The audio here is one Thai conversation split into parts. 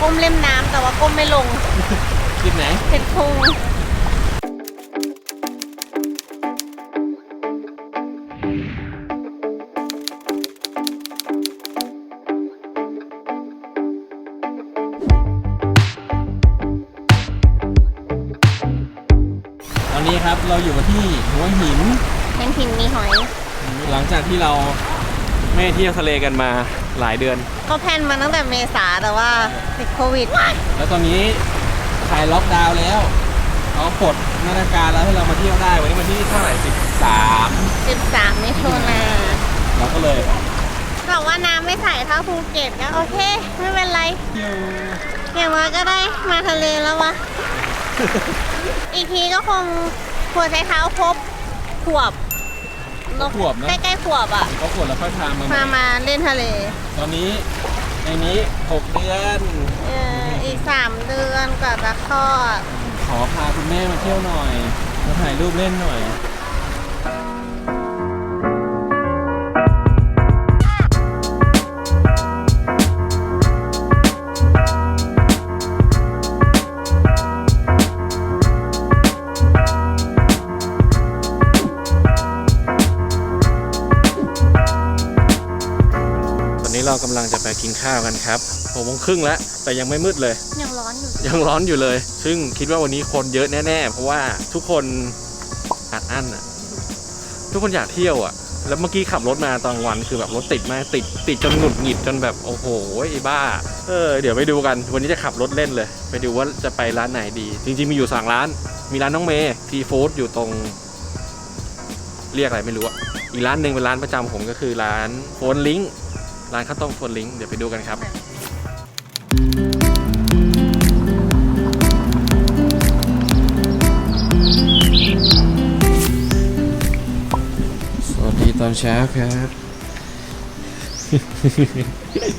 ก้มเล่มน้ำแต่ว่าก้มไม่ลงคลิปไหนเห็นพุงตอนนี้ครับเราอยู่กันที่หัวหิน ยังหินมีหอย หลังจากที่เรา ไม่เที่ยวทะเลกันมาหลายเดือน ก็แพลนมาตั้งแต่เมษาแต่ว่าติดโควิด แล้วตอนนี้คลายล็อกดาวน์แล้วเขาปลดมาตรการแล้วให้เรามาเที่ยวได้ วันนี้วันที่เท่าไหร่13 13มิถุนาเราก็เลยบอกว่าน้ำไม่ใสเท่าภูเก็ตก็โอเค ไม่เป็นไรเที่ยวอย่างน้อยก็ได้มาทะเลแล้ววะ อีกทีก็คงหัวใจเท้าครบขวบ ก็ขวบนะ ใกล้ๆขวบอะก็ขวดแล้วค่อยพามาใหมาม่มาเล่นทะเล ตอนนี้ในนี้ 6 เดือน เอออีกสามเดือนกว่าจะคลอดขอพาคุณแม่มาเที่ยวหน่อยมาถ่ายรูปเล่นหน่อย เรากำลังจะไปกินข้าวกันครับหกโมงครึ่งแล้วแต่ยังไม่มืดเลย ยังร้อนอยู่ ยังร้อนอยู่เลย ซึ่งคิดว่าวันนี้คนเยอะแน่ๆ เพราะว่าทุกคนอัดอั้นอะทุกคนอยากเที่ยวอะแล้วเมื่อกี้ขับรถมาตอนกลางวันคือแบบรถติดมากติดติดจนหงุดหงิดจนแบบโอ้โหไอ้บ้า เออเดี๋ยวไปดูกัน วันนี้จะขับรถเล่นเลย ไปดูว่าจะไปร้านไหนดี จริงๆมีอยู่สองร้าน มีร้านน้องเมย์ทีฟู้ดอยู่ตรง เรียกอะไรไม่รู้อะอีกร้านหนึ่งเป็นร้านประจำผมก็คือร้านโฟนลิง ร้านข้าวต้มโฟนลิงเดี๋ยวไปดูกันครับสวัสดีตอนเช้าครับ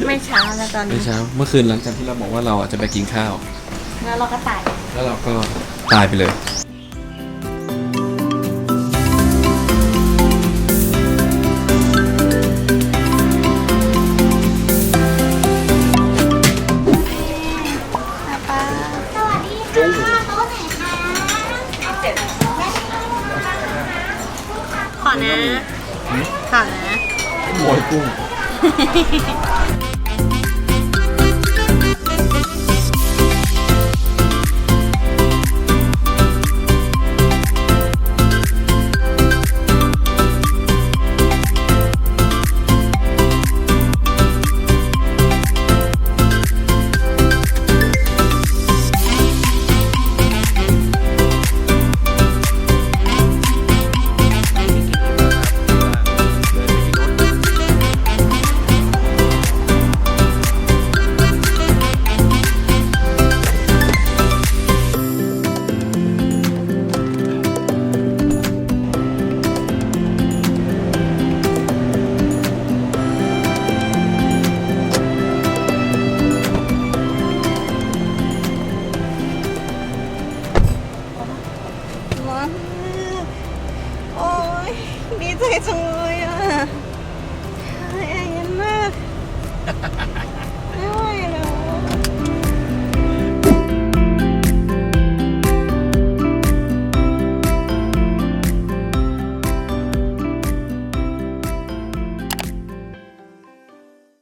ไม่เช้าแล้วตอนไม่นี้เช้าเมื่อคืนหลังจากที่เราบอกว่าเราอะจะไปกินข้าว แล้วเราก็ตาย แล้วเราก็ตายไปเลย นะ ขอนะโวยกุ้ง 미드의 정우야. 아, 야, 옛날.